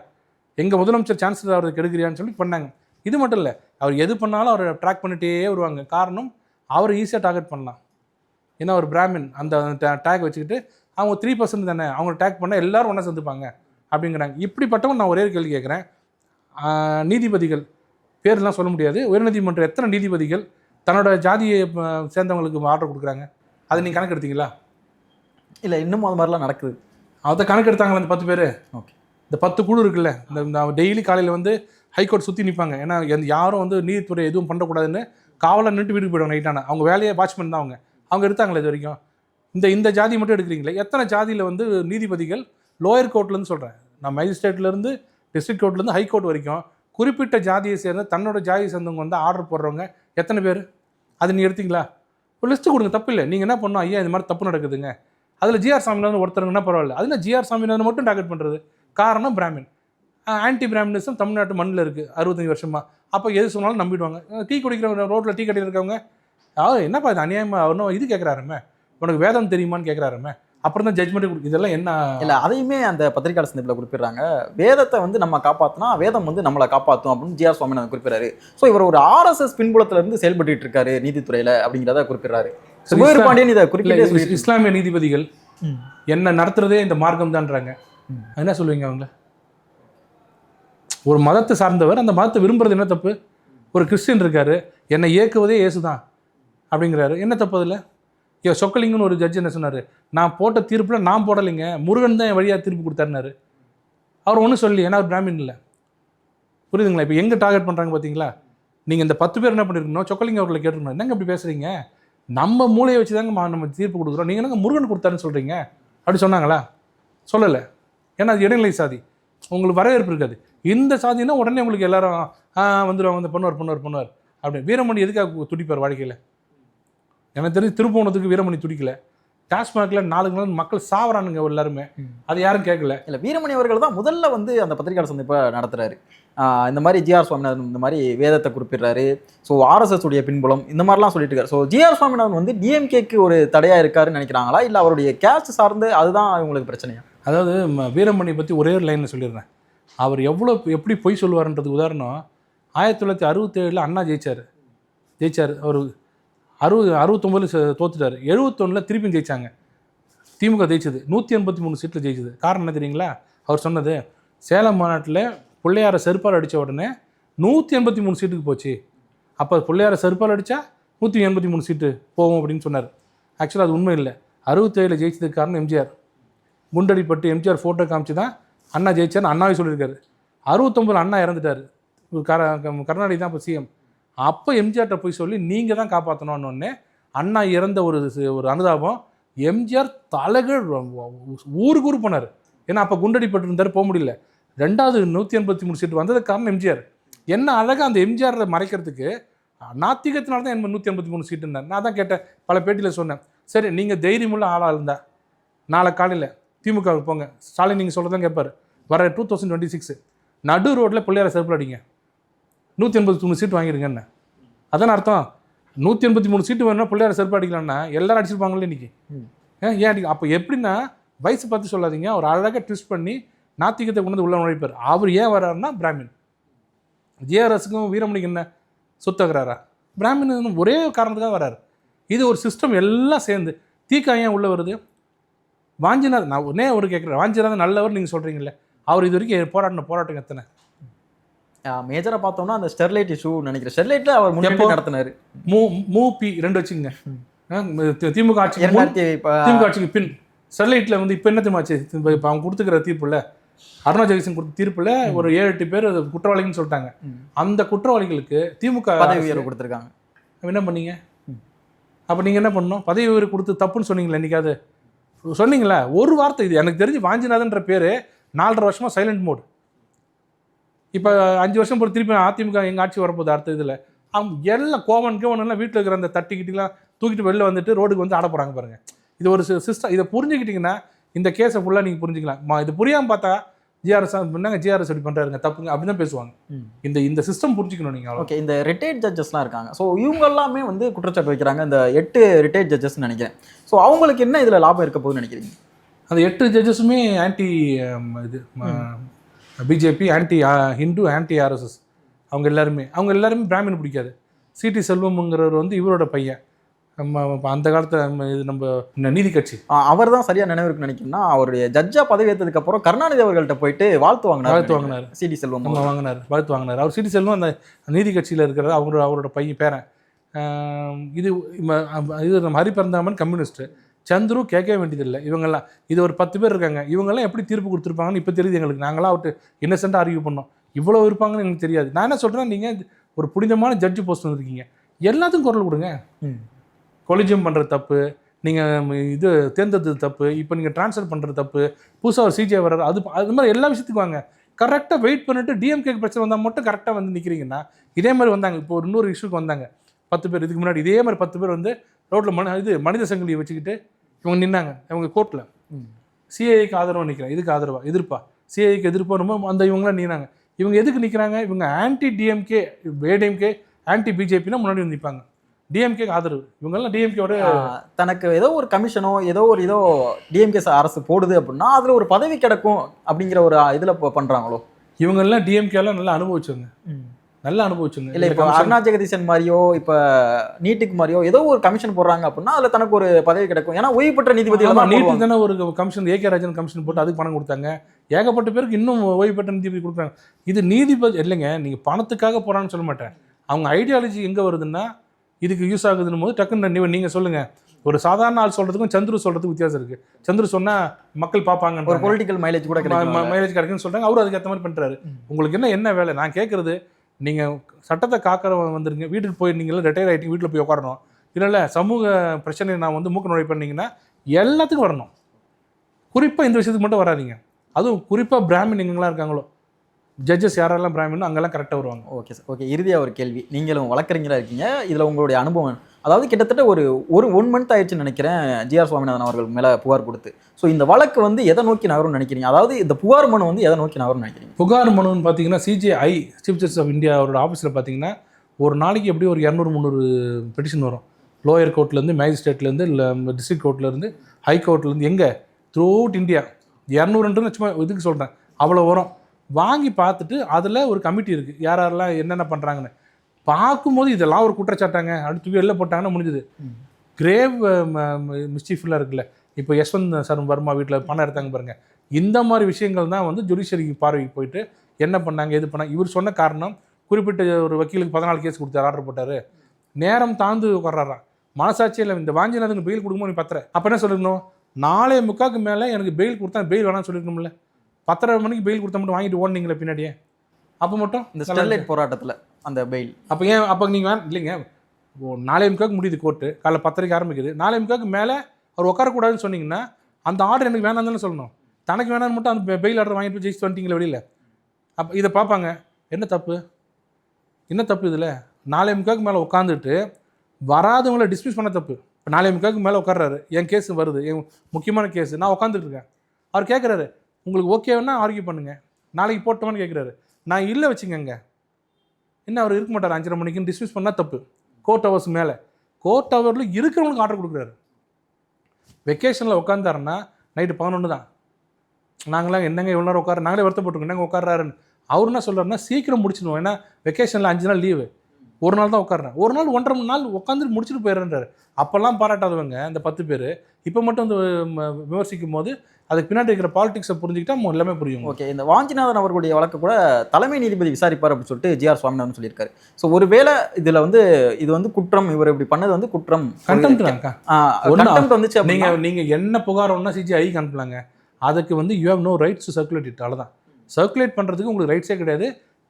எங்கள் முதலமைச்சர் சான்சலர் ஆகிறதுக்கு எடுக்கிறியான்னு சொல்லி பண்ணாங்க. இது மட்டும் இல்லை அவர் எது பண்ணாலும் அவரை ட்ராக் பண்ணிட்டே வருவாங்க. காரணம் அவர் ஈஸியாக டார்கெட் பண்ணலாம். ஏன்னா ஒரு பிராமின் அந்த டேக் வச்சுக்கிட்டு அவங்க த்ரீ பர்சன்ட் தானே அவங்க டேக் பண்ணால் எல்லோரும் ஒன்றா சேர்ந்துப்பாங்க அப்படிங்கிறாங்க. இப்படிப்பட்டவங்க நான் ஒரே கேள்வி கேட்குறேன். நீதிபதிகள் பேர்லாம் சொல்ல முடியாது. உயர்நீதிமன்றம் எத்தனை நீதிபதிகள் தன்னோட ஜாதியை சேர்ந்தவங்களுக்கு ஆர்டர் கொடுக்குறாங்க. அதை நீங்கள் கணக்கு எடுத்தீங்களா இல்லை இன்னும் அது மாதிரிலாம் நடக்குது. அதை கணக்கு எடுத்தாங்களா அந்த பத்து பேர்? ஓகே. இந்த பத்து குழு இருக்குல்ல இந்த டெய்லி காலையில் வந்து ஹைகோர்ட் சுற்றி நிற்பாங்க ஏன்னா எந்த யாரும் வந்து நீதித்துறை எதுவும் பண்ணக்கூடாதுன்னு காவலர் நின்று வீட்டுக்கு போயிடுவாங்க நைட்டான அவங்க வேலையே வாட்ச்மேன் தான் அவங்க. அவங்க எடுத்தாங்களே இது வரைக்கும்? இந்த இந்த ஜாதி மட்டும் எடுக்கிறீங்களே? எத்தனை ஜாதியில் வந்து நீதிபதிகள் லோயர் கோர்ட்லேருந்து சொல்கிறேன் நான் மேஜிஸ்ட்ரேட்லேருந்து டிஸ்ட்ரிக்ட் கோர்ட்லேருந்து ஹைகோர்ட் வரைக்கும் குறிப்பிட்ட ஜாதியை சேர்ந்த தன்னோட ஜாதியை சேர்ந்தவங்க வந்து ஆர்டர் போடுறவங்க எத்தனை பேர்? அது நீ எடுத்தீங்களா? ஒரு லிஸ்ட்டு கொடுங்க தப்பு இல்லை நீங்கள் என்ன பண்ணணும்? ஐயா இந்த மாதிரி தப்பு நடக்குதுங்க. அதில் ஜிஆர் சாமிநாதன் ஒருத்தருங்கன்னா பரவாயில்ல? அதில் ஜிஆர் சாமிநாதன் மட்டும் டார்கெட் பண்ணுறது காரணம் பிராமின். ஆன்டி பிராமினிசம் தமிழ்நாட்டு மண்ணில் இருக்குது அறுபத்தஞ்சு வருஷமா. அப்போ எது சொன்னாலும் நம்பிடுவாங்க. டீ குடிக்கிற ரோட்டில் டீ கடையில் இருக்கவங்க அதாவது என்னப்பா இது அநியாயமாக அவனும் இது கேட்குறாருமே உனக்கு வேதம் தெரியுமான்னு கேட்குறாருமே அப்புறம் தான் ஜட்மெண்ட் கொடுக்கு இதெல்லாம் என்ன? இல்லை அதையுமே அந்த பத்திரிகையாளர் சந்திப்பில் குறிப்பிடுறாங்க. வேதத்தை வந்து நம்ம காப்பாற்றினா வேதம் வந்து நம்மளை காப்பாற்றும் அப்படின்னு ஜிஆர் சுவாமிநாதன் குறிப்பிடுறாரு. ஸோ இவர் ஒரு ஆர்எஸ்எஸ் பின்புலத்துல இருந்து செயல்பட்டு இருக்காரு நீதித்துறையில அப்படிங்கிறத குறிப்பிடுறாரு. சுபீர் பாண்டியன் இதை குறிப்பிட்டே இஸ்லாமிய நீதிபதிகள். என்ன நடத்துறதே இந்த மார்க்கம் தான்றாங்க. என்ன சொல்லுவீங்க அவங்க ஒரு மதத்தை சார்ந்தவர் அந்த மதத்தை விரும்புறது என்ன தப்பு? ஒரு கிறிஸ்டியன் இருக்காரு என்னை இயக்குவதே இயேசு தான் அப்படிங்கிறாரு. என்ன தப்பு அதில்? ஏ சொக்கலிங்கன்னு ஒரு ஜட்ஜ் என்ன சொன்னார்? நான் போட்ட தீர்ப்பில் நான் போடலைங்க. முருகன் தான் என் வழியாக தீர்ப்பு கொடுத்தாருனாரு அவர் ஒன்றும் சொல்லி ஏன்னா அவர் பிராமின் இல்லை. புரியுதுங்களா? இப்போ எங்கே டார்கெட் பண்ணுறாங்க பார்த்தீங்களா நீங்கள் இந்த பத்து பேர் என்ன பண்ணிருக்கணும்? சொக்கலிங்க அவர்களை கேட்டிருக்கணும். என்னங்க இப்படி பேசுகிறீங்க நம்ம மூளையை வச்சு தாங்க நம்ம தீர்ப்பு கொடுக்குறோம். நீங்கள் என்னங்க முருகன் கொடுத்தாருன்னு சொல்கிறீங்க அப்படி சொன்னாங்களா? சொல்லலை. ஏன்னா அது இடைநிலை சாதி. உங்களுக்கு வரவேற்பு இருக்காது. இந்த சாதினா உடனே உங்களுக்கு எல்லாரும் ஆ வந்துடுவாங்க வந்து பண்ணுவார் பண்ணுவார் பண்ணுவார். அப்படி வீரமணி எதுக்காக துடிப்பார் வாழ்க்கையில்? எனக்கு தெரிஞ்சு திருப்போணத்துக்கு வீரமணி துடிக்கல. டாஸ்மாகில் நாளுக்கு நாள் மக்கள் சாவறானுங்க எல்லாருமே. அது யாரும் கேட்கல இல்லை வீரமணி அவர்கள் தான் முதல்ல வந்து அந்த பத்திரிகையாளர் சந்திப்பை நடத்துறாரு. இந்த மாதிரி ஜிஆர் சுவாமிநாதன் இந்த மாதிரி வேதத்தை குறிப்பிடுறாரு. ஸோ ஆர்எஸ்எஸ் உடைய பின்புலம் இந்த மாதிரிலாம் சொல்லிட்டு இருக்காரு. ஸோ ஜிஆர் சுவாமிநாதன் வந்து டிஎம்கேக்கு ஒரு தடையா இருக்காருன்னு நினைக்கிறாங்களா? இல்லை அவருடைய கேஸ்ட் சார்ந்து அதுதான் இவங்களுக்கு பிரச்சனையா? அதாவது வீரமணி பற்றி ஒரே ஒரு லைனில் சொல்லிடுறேன். அவர் எவ்வளோ எப்படி பொய் சொல்லுவார்ன்றது உதாரணம் ஆயிரத்தி தொள்ளாயிரத்தி அறுபத்தேழில் அண்ணா ஜெயிச்சார். ஜெயிச்சார். அவர் அறுபது அறுபத்தொம்பதில் தோத்துட்டார். எழுபத்தொன்னில் திருப்பியும் ஜெயிச்சாங்க. திமுக ஜெயிச்சது. நூற்றி எண்பத்தி மூணு சீட்டில் ஜெயிச்சது. காரணம் என்ன தெரியுங்களா? அவர் சொன்னது சேலம் மாநாட்டில் பிள்ளையார செருப்பால் அடித்த உடனே நூற்றி எண்பத்தி மூணு சீட்டுக்கு போச்சு. அப்போ பிள்ளையார செருப்பால் அடித்தா நூற்றி எண்பத்தி மூணு சீட்டு போகும் அப்படின்னு சொன்னார். ஆக்சுவலாக அது உண்மை இல்லை. அறுபத்தேழில் ஜெயிச்சதுக்கு காரணம் எம்ஜிஆர். குண்டடிப்பட்டு எம்ஜிஆர் ஃபோட்டோ காமிச்சு தான் அண்ணா ஜெயிச்சார்னு அண்ணாவே சொல்லியிருக்காரு. அறுபத்தொம்பதில் அண்ணா இறந்துட்டார். கர க- கருணாநிதி தான் இப்போ சிஎம் அப்போ எம்ஜிஆர்கிட்ட போய் சொல்லி நீங்கள் தான் காப்பாற்றணும்னு அண்ணா இறந்த ஒரு ஒரு அனுதாபம் எம்ஜிஆர் தலைகள் ஊருக்கு ஊர் போனார். ஏன்னா அப்போ குண்டடிப்பட்டு இருந்தார் போக முடியல. ரெண்டாவது நூற்றி எண்பத்தி மூணு சீட்டு வந்தது காரணம் எம்ஜிஆர். என்ன அழகாக அந்த எம்ஜிஆர் மறைக்கிறதுக்கு நாத்திகத்தினால தான் என் நூற்றி எண்பத்தி மூணு சீட்டுன்னார் நான் தான் கேட்டேன். பல பேட்டியில் சொன்னேன். சரி நீங்கள் தைரியமுள்ள ஆளாக இருந்தா நாளை காலையில் திமுகவுக்கு போங்க. ஸ்டாலின் நீங்கள் சொல்கிறதான் கேட்பார் வர டூ தௌசண்ட் டுவெண்ட்டி சிக்ஸ் நடு ரோட்டில் பிள்ளையார செருப்பில் அடிங்க. நூற்றி எண்பத்தி மூணு சீட்டு வாங்கிருங்கன்னு அதான அர்த்தம். நூற்றி எண்பத்தி மூணு சீட்டு வேணும்னா பிள்ளையார செருப்பு அடிக்கலாம்னா எல்லாரும் அடிச்சிருப்பாங்களே இன்னைக்கு. ஏன் அடிக்க அப்போ எப்படின்னா வயசு பார்த்து சொல்லாதீங்க. அவர் அழகாக ட்விஸ்ட் பண்ணி நாத்திகத்தை கொண்டு வந்து உள்ள நுழைப்பார். அவர் ஏன் வர்றாருன்னா பிராமின். ஜேஆர்எஸ்க்கும் வீரமணிக்கு என்ன சுத்தகிறாரா பிராமின் ஒரே காரணத்துக்காக வராரு இது ஒரு சிஸ்டம் எல்லாம் சேர்ந்து. தீக்கா ஏன் உள்ள வருது? வாஞ்சிநாதன் நான் உடனே ஒரு கேட்குறேன் வாஞ்சிநாதன் நல்லவர் நீங்கள் சொல்கிறீங்களே அவர் இது வரைக்கும் போராட்டின போராட்டம் எத்தனை? மேஜரா பார்த்தோம்னா அந்த ஸ்டெர்லைட் இஷ்யூ நினைக்கிறேன். ஸ்டெர்லைட்ல அவர் எப்போ? முன்னாடி நடத்தினாரு. மூ மூ பி ரெண்டு வச்சுங்க திமுக ப- திமுக ஆட்சிக்கு பின். ஸ்டெர்லைட்டில் வந்து இப்போ என்ன இப்போ அவங்க கொடுத்துக்கிற தீர்ப்புல அருணா ஜெகதீசன் கொடுத்த தீர்ப்புல ஒரு ஏழு எட்டு பேர் குற்றவாளிகள்னு சொல்லிட்டாங்க. அந்த குற்றவாளிகளுக்கு திமுக பதவி உயர்வு கொடுத்துருக்காங்க. என்ன பண்ணீங்க? அப்போ நீங்கள் என்ன பண்ணணும்? பதவி உயர்வு கொடுத்து தப்புன்னு சொன்னீங்களா என்னைக்காவது சொன்னீங்களா ஒரு வார்த்தை இது. எனக்கு தெரிஞ்சு வாஞ்சிநாதன்ற பேர் நாலரை வருஷமா சைலண்ட் மோட் இப்போ அஞ்சு வருஷம் பொறுத்து திருப்பி அதிமுக எங்கள் ஆட்சி வரப்போகுது அடுத்த இதில். அவங்க எல்லாம் கோவன் கோவன் எல்லாம் வீட்டில் இருக்கிற அந்த தட்டி கிட்டிலாம் தூக்கிட்டு வெளில வந்துட்டு ரோடுக்கு வந்து ஆட போகிறாங்க பாருங்க. இது ஒரு சிஸ்டம் இதை புரிஞ்சுக்கிட்டிங்கன்னா இந்த கேஸை ஃபுல்லாக நீங்கள் புரிஞ்சுக்கலாம். இது புரியாமல் பார்த்தா ஜிஆர்எஸ் என்னங்க ஜிஆர்எஸ் இப்படி பண்றாருங்க? தப்புங்க அப்படி தான் பேசுவாங்க. இந்த இந்த சிஸ்டம் புரிஞ்சுக்கணும் நீங்க அவ்வளோ ஓகே இந்த ரிட்டையர்ட் ஜட்ஜஸ்லாம் இருக்காங்க. ஸோ இவங்க எல்லாமே வந்து குற்றச்சாட்டு வைக்கிறாங்க. இந்த எட்டு ரிட்டையர்ட் ஜட்ஜஸ்னு நினைக்கிறேன். ஸோ அவங்களுக்கு என்ன இதில் லாபம் இருக்க போகுதுன்னு நினைக்கிறீங்க? அந்த எட்டு ஜட்ஜஸுமே ஆன்டி இது BJP anti Hindu anti RSS அவங்க எல்லாருமே அவங்க எல்லாருமே பிராமின் பிடிக்காது. சிடி செல்வம்ங்கிறவர் வந்து இவரோட பையன். நம்ம அந்த காலத்துல நம்ம இது நம்ம நீதி கட்சி. அவர் தான் சரியா நினைவு இருக்குன்னு நினைக்கிறேன்னா அவருடைய ஜட்ஜா பதவி ஏற்றதுக்கு அப்புறம் கருணாநிதி அவர்கள்ட்ட போயிட்டு வாழ்த்து வாங்கினார். வாழ்த்து வாங்கினாரு. சிடி செல்வம் நம்ம வாங்கினார் வாழ்த்து வாங்கினார். அவர் சிடி செல்வம் அந்த நீதி கட்சியில் இருக்கிறது அவரோட அவரோட பையன் பேரன். இது இது நம்ம ஹரிபரந்தாமன் கம்யூனிஸ்ட்டு. சந்துரு கேட்க வேண்டியதில்லை. இவங்கெல்லாம் இது ஒரு பத்து பேர் இருக்காங்க. இவங்கெல்லாம் எப்படி தீர்ப்பு கொடுத்துருப்பாங்கன்னு இப்போ தெரியுது எங்களுக்கு. நாங்களாம் அவட்டு இன்னசென்ட்டாக ஆர்கியூ பண்ணோம். இவ்வளோ இருப்பாங்கன்னு எங்களுக்கு தெரியாது. நான் என்ன சொல்கிறேன் நீங்கள் ஒரு புனிதமான ஜட்ஜு போஸ்ட் வந்திருக்கீங்க. எல்லாத்துக்கும் குரல் கொடுங்க. கொலிஜியம் பண்ணுற தப்பு நீங்கள் இது தேர்ந்தெடுத்தது தப்பு இப்போ நீங்கள் ட்ரான்ஸ்ஃபர் பண்ணுறது தப்பு புதுசாக ஒரு சிஜே வர்றாரு அது அது மாதிரி எல்லா விஷயத்துக்கும் வாங்க. கரெக்டாக வெயிட் பண்ணிட்டு டிஎம்கே பிரச்சனை வந்தால் மட்டும் கரெக்டாக வந்து நிற்கிறீங்கன்னா இதே மாதிரி வந்தாங்க. இப்போ ஒரு இன்னொரு இஷ்யூக்கு வந்தாங்க. பத்து பேர் இதுக்கு முன்னாடி இதே மாதிரி பத்து பேர் வந்து ரோட்டில் மன இது மனித சங்கிலியை வச்சுக்கிட்டு இவங்க நின்னாங்க. இவங்க கோர்ட்டில் ம். சிஏஐக்கு ஆதரவாக நிற்கிறேன் இதுக்கு ஆதரவா எதிர்ப்பா? சிஏஐக்கு எதிர்ப்பா ரொம்ப அந்த இவங்களாம் நின்னாங்க. இவங்க எதுக்கு நிற்கிறாங்க இவங்க ஆன்டி டிஎம்கே ஏடிஎம்கே ஆன்டி பிஜேபினா முன்னாடி வந்து நிற்பாங்க டிஎம்கே ஆதரவு. இவங்கெல்லாம் டிஎம்கேவோட தனக்கு ஏதோ ஒரு கமிஷனோ ஏதோ ஒரு இதோ டிஎம்கே அரசு போடுது அப்படின்னா அதுல ஒரு பதவி கிடைக்கும் அப்படிங்கிற ஒரு இதுல ப- பண்றாங்களோ? இவங்கெல்லாம் டிஎம்கேலாம் நல்லா அனுபவிச்சவங்க. நல்லா அனுபவிச்சவங்க இல்ல இப்போ அருணா ஜெகதீசன் மாதிரியோ இப்ப நீட்டுக்கு மாதிரியோ ஏதோ ஒரு கமிஷன் போடுறாங்க அப்படின்னா அதுல தனக்கு ஒரு பதவி கிடைக்கும். ஏன்னா ஓய்வு பெற்ற நீதிபதிகள் தான் நீட்டு போடுவாங்க. தானே ஒரு கமிஷன் ஏகே ராஜன் கமிஷன் போட்டு அதுக்கு பணம் கொடுத்தாங்க. ஏகப்பட்ட பேருக்கு இன்னும் ஓய்வு பெற்ற நீதிபதி கொடுக்குறாங்க. இது நீதிபதி இல்லைங்க நீங்க பணத்துக்காக போறான்னு சொல்ல மாட்டேன். அவங்க ஐடியாலஜி எங்க வருதுன்னா இதுக்கு யூஸ் ஆகுதுன்னு போது டக்குன்னு நீ- நீங்க சொல்லுங்க. ஒரு சாதாரண ஆள் சொல்றதுக்கும் சந்துரு சொல்றதுக்கும் வித்தியாசம் இருக்கு. சந்துரு சொன்னா மக்கள் ஒரு பார்ப்பாங்க பொலிட்டிக்கல் மைலேஜ் கூட கிடைக்கும். மைலேஜ் கிடைக்குன்னு சொல்றாங்க. அவரு அதுக்கு ஏற்ற மாதிரி பண்றாரு. உங்களுக்கு என்ன என்ன வேலை? நான் கேட்கறது நீங்கள் சட்டத்தை காக்கிறவங்க வந்துருங்க. வீட்டுக்கு போயிருந்தீங்களா ரிட்டையர் ஆகிட்டு வீட்டில் போய் உட்காரணும் இல்லை இல்லை சமூக பிரச்சனை நான் வந்து மூக்க நுழை பண்ணிங்கன்னா எல்லாத்துக்கும் வரணும். குறிப்பாக இந்த விஷயத்துக்கு மட்டும் வராதீங்க. அதுவும் குறிப்பாக பிராமின் எங்கெல்லாம் இருக்காங்களோ ஜட்ஜஸ் யாரெல்லாம் பிராமினோ அங்கெல்லாம் கரெக்டாக வருவாங்க. ஓகே சார் ஓகே இறுதியாக ஒரு கேள்வி. நீங்களும் வழக்கறிஞராக இருக்கீங்க. இதில் உங்களுடைய அனுபவம் அதாவது கிட்டத்தட்ட ஒரு ஒரு ஒன் மந்த் ஆயிடுச்சுன்னு நினைக்கிறேன் ஜிஆர் சுவாமிநாதன் அவர்கள் மேலே புகார் கொடுத்து. ஸோ இந்த வழக்கு வந்து எதை நோக்கி நகரும்னு நினைக்கிறீங்க? அதாவது இந்த புகார் மனு வந்து எதை நோக்கி நகரும்னு நினைக்கிறீங்க? புகார் மனுன்னு பார்த்தீங்கன்னா CJI chief justice of India அவரோட ஆஃபீஸில் பார்த்தீங்கன்னா ஒரு நாளைக்கு எப்படியும் ஒரு இரநூறு முந்நூறு பெட்டிஷன் வரும். லோயர் கோர்ட்லேருந்து மேஜிஸ்ட்ரேட்லேருந்து இல்லை டிஸ்ட்ரிக்ட் கோர்ட்லேருந்து ஹை கோர்ட்லேருந்து எங்கே? த்ரூ அவுட் இந்தியா இரநூறுன்றது சும்மா இதுக்கு சொல்கிறேன் அவ்வளோ வரும். வாங்கி பார்த்துட்டு அதில் ஒரு கமிட்டி இருக்குது யார் யாரெல்லாம் என்னென்ன பண்ணுறாங்கன்னு பார்க்கும்போது இதெல்லாம் ஒரு குற்றச்சாட்டாங்க. அடுத்து வெளில போட்டாங்கன்னா முடிஞ்சுது. கிரேவ் மிஸ்டீஃபுல்லாக இருக்குல்ல. இப்போ யஷ்வந்த் சார் வர்மா வீட்டில் பணம் எடுத்தாங்க பாருங்க. இந்த மாதிரி விஷயங்கள் தான் வந்து ஜுடிஷியரிக்கு பார்வைக்கு போயிட்டு என்ன பண்ணாங்க எது பண்ணாங்க? இவர் சொன்ன காரணம் குறிப்பிட்ட ஒரு வக்கீலுக்கு பதினாலு கேஸ் கொடுத்தாரு ஆர்டர் போட்டாரு. நேரம் தாழ்ந்து உட்காராராம் மனசாட்சியில் இந்த வாஞ்சிநாதனுக்கு பெயில் கொடுக்கும்போது நீ பத்திர. அப்போ என்ன சொல்லிருக்கணும்? நாலே முக்காக்கு மேலே எனக்கு பெயில் கொடுத்தா பெயில் வேணாம்னு சொல்லிருக்கணும்ல. பத்தரை மணிக்கு பெயில் கொடுத்தா மட்டும் வாங்கிட்டு ஓடுனீங்களே பின்னாடியே. அப்போ மட்டும் இந்த. ஸ்டெர்லைட் போராட்டத்துல அந்த பெயில் அப்போ ஏன் அப்போ நீங்கள் வேணும் இல்லைங்க. நாலே முக்காக்கு முடியுது கோர்ட்டு காலைல பத்தரைக்கு ஆரம்பிக்குது. நாலே முக்காக்கு மேலே அவர் உட்காரக்கூடாதுன்னு சொன்னீங்கன்னா அந்த ஆர்டர் எனக்கு வேணாம் தானே சொல்லணும். தனக்கு வேணாம்னு மட்டும் அந்த பெயில் ஆர்டர் வாங்கிட்டு போய் ஜெயிச்சு வந்துட்டீங்களே வெளியில். அப்போ இதை பார்ப்பாங்க. என்ன தப்பு? என்ன தப்பு இதில்? நாலே முக்காக்கு மேலே உட்காந்துட்டு வராதவங்களை டிஸ்மிஸ் பண்ண தப்பு. இப்போ நாலே முக்காக்கு மேலே உட்கார்றாரு. என் கேஸ் வருது. என் முக்கியமான கேஸ் நான் உட்காந்துட்டு இருக்கேன். அவர் கேட்குறாரு உங்களுக்கு ஓகேன்னா ஆர்கியூ பண்ணுங்க. நாளைக்கு போட்டோமான்னு கேட்குறாரு நான் இல்லை வச்சுக்கோங்க. என்ன அவர் இருக்க மாட்டார். அஞ்சரை மணிக்குன்னு டிஸ்மிஸ் பண்ணால் தப்பு. கோர்ட் ஹவர்ஸ் மேலே. கோர்ட் ஹவரில் இருக்கிறவங்களுக்கு ஆர்டர் கொடுக்குறாரு. வெக்கேஷனில் உட்காந்தாருன்னா நைட்டு பதினொன்று தான். நாங்களாம் என்னங்க இவ்வளோ நேரம் உட்கார நாங்களே வருத்தப்பட்டுருக்கோம். என்னங்க உட்காராருன்னு அவர் என்ன சொல்கிறாருன்னா சீக்கிரம் முடிச்சிடுவோம் ஏன்னா வெக்கேஷனில் அஞ்சு நாள் லீவு ஒரு நாள் தான் உட்கார்றேன். ஒரு நாள் ஒன்றரை மணி நாள் உட்காந்துட்டு முடிச்சுட்டு போயிடுறேன்றாரு. அப்போல்லாம் பாராட்டாதவங்க அந்த பத்து பேர். இப்போ மட்டும் வந்து விமர்சிக்கும் போது அதுக்கு பின்னாடி இருக்கிற பாலிடிக்ஸை புரிஞ்சுக்கிட்டா எல்லாமே புரியும் ஓகே இந்த வாஞ்சிநாதன் அவர்களுடைய வழக்கு கூட தலைமை நீதிபதி விசாரிப்பார் அப்படின்னு சொல்லிட்டு ஜிஆர் சுவாமிநாதன் சொல்லியிருக்காரு. ஸோ ஒருவேளை இதுல வந்து இது வந்து குற்றம் இவர் இப்படி பண்ணது வந்து குற்றம். கண்டெம்ட் வந்துச்சு நீங்க அப்படின்னா நீங்க என்ன புகார் ஒன்றா சிஜிஐ அனுப்பலாங்க அதுக்கு வந்து you have no rights to circulate it அவ்வளோதான் சர்க்குலேட் பண்ணுறதுக்கு உங்களுக்கு ரைட்ஸே கிடையாது.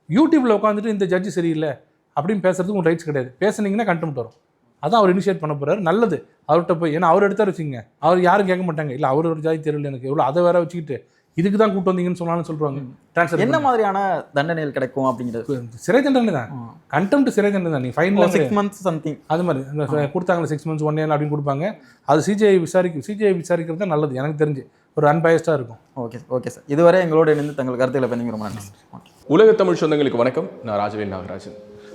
யூடியூப்ல உட்காந்துட்டு இந்த ஜட்ஜி சரியில்லை. அப்படின்னு பேசுறதுக்கு உங்களுக்கு ரைட்ஸ் கிடையாது. பேசுனீங்கன்னா கண்டெம்ட் வரும். அதான் அவர் இனிஷியேட் பண்ண போறாரு. நல்லது. அவர்கிட்ட போய் ஏன்னா அவர் எடுத்தாரு வச்சுங்க அவர் யாரும் கேட்க மாட்டாங்க. இல்லை அவர் ஒரு ஜாதி தெரியல எனக்கு எவ்வளோ அதை வேற வச்சுக்கிட்டு இதுக்கு தான் கூட்டு வந்தீங்கன்னு சொன்னாலும் சொல்றாங்க. ட்ரான்ஸ்ஃபர் என்ன மாதிரியான தண்டனைகள் கிடைக்கும் அப்படிங்கிறது? சிறை தண்டனை தான். கண்டெம்ட் சிறை தண்டனை தான். நீ ஃபைனல் சிக்ஸ் மந்த்ஸ் சம்திங் அது மாதிரி கொடுத்தாங்களே சிக்ஸ் மந்த்ஸ் ஒன் இயர் அப்படின்னு கொடுப்பாங்க. அது சிஜிஐ விசாரிக்க சிஜிஐ விசாரிக்கிறது தான் நல்லது. எனக்கு தெரிஞ்சு. ஒரு அன்பயஸ்டாக இருக்கும். ஓகே ஓகே சார் இதுவரை எங்களோட இணைந்து தங்கள் கருத்துக்களை பதிவு ரொம்ப நன்றி உலக தமிழ் சொந்தங்களுக்கு வணக்கம். நான் ராஜவேல் நாகராஜன்.